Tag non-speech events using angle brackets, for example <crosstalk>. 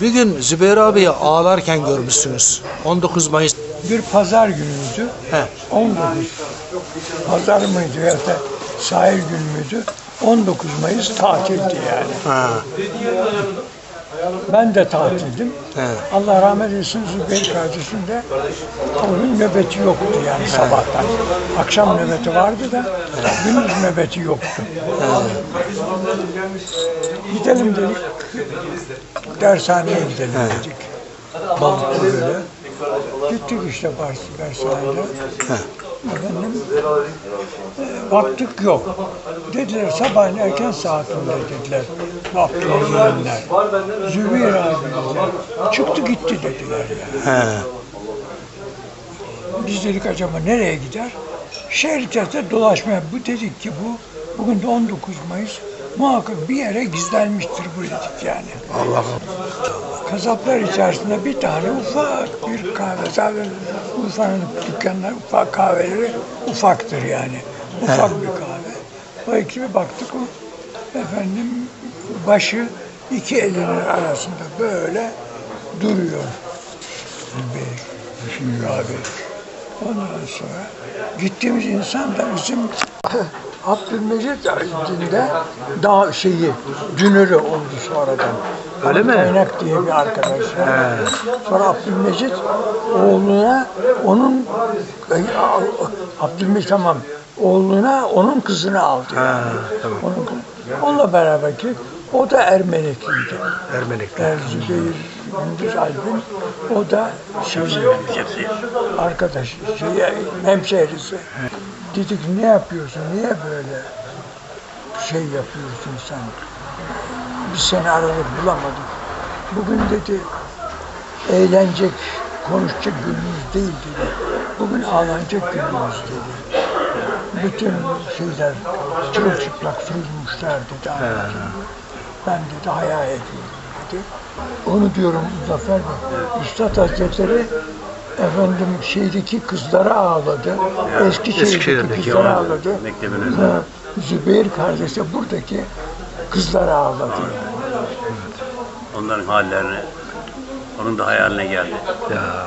Bir gün Zübeyir abiyi ağlarken görmüşsünüz. 19 Mayıs. Bir pazar günüydü. He. 19 pazar mıydı ya da sahil gün müydü? 19 Mayıs tatildi yani. Ha. Ben de tatildim. He. Allah rahmet eylesin Zübeyir kardeşim de onun nöbeti yoktu yani sabahtan. Akşam nöbeti vardı da gündüz nöbeti yoktu. Gidelim dedik. Dershaneye gidelim dedik. Balıklı böyle. Gittik işte Bars- dershanede. Efendim, e, baktık yok. Dediler sabahın erken saatinde dediler. Abdülhamidler. Zübeyir abi dediler. Çıktı gitti dediler yani. He. Biz dedik acaba nereye gider? Şehir içerisinde dolaşmaya. Bu dedik ki bu bugün de 19 Mayıs muhakkak bir yere gizlenmiştir bu dedik yani. Allah Kasaplar içerisinde bir tane ufak bir kahve. Zaten Urfa'nın dükkanları, ufak kahveleri ufaktır yani. Ufak bir kahve. O ekibe baktık o efendim başı iki elinin arasında böyle duruyor. Zübeyir, Zübeyir abi. Ondan sonra gittiğimiz insan da bizim <clears throat> Abdülmecit de daha şeyi, dünürü oldu sonradan. Öyle mi? Kaynak diye bir arkadaş. Sonra Abdülmecit oğluna onun Abdülmecit tamam oğluna onun kızını aldı. Ha, tamam. Onun. Onunla beraber ki o da Ermenikliydi. Ermenikler. Er Zübeyir Gündüz Alp'in o da şey, arkadaş, şey, hemşehrisi. Dedik ne yapıyorsun, niye böyle şey yapıyorsun sen? Biz seni aradık bulamadık. Bugün dedi eğlenecek, konuşacak günümüz değil dedi. Bugün ağlanacak günümüz dedi. Bütün şeyler çırılçıplak soyulmuşlar dedi. anlatıyor. Ben dedi hayal ediyorum dedi. Onu diyorum Zafer Bey. Üstad Hazretleri efendim şeydeki kızlara ağladı. Eskişehir'deki Eskişehir'deki kızlara ağladı. mektebin önünde. Ha, Zübeyir kardeşe buradaki kızlara ağladı. yani. Onların hallerine, onun da hayaline geldi. Ya.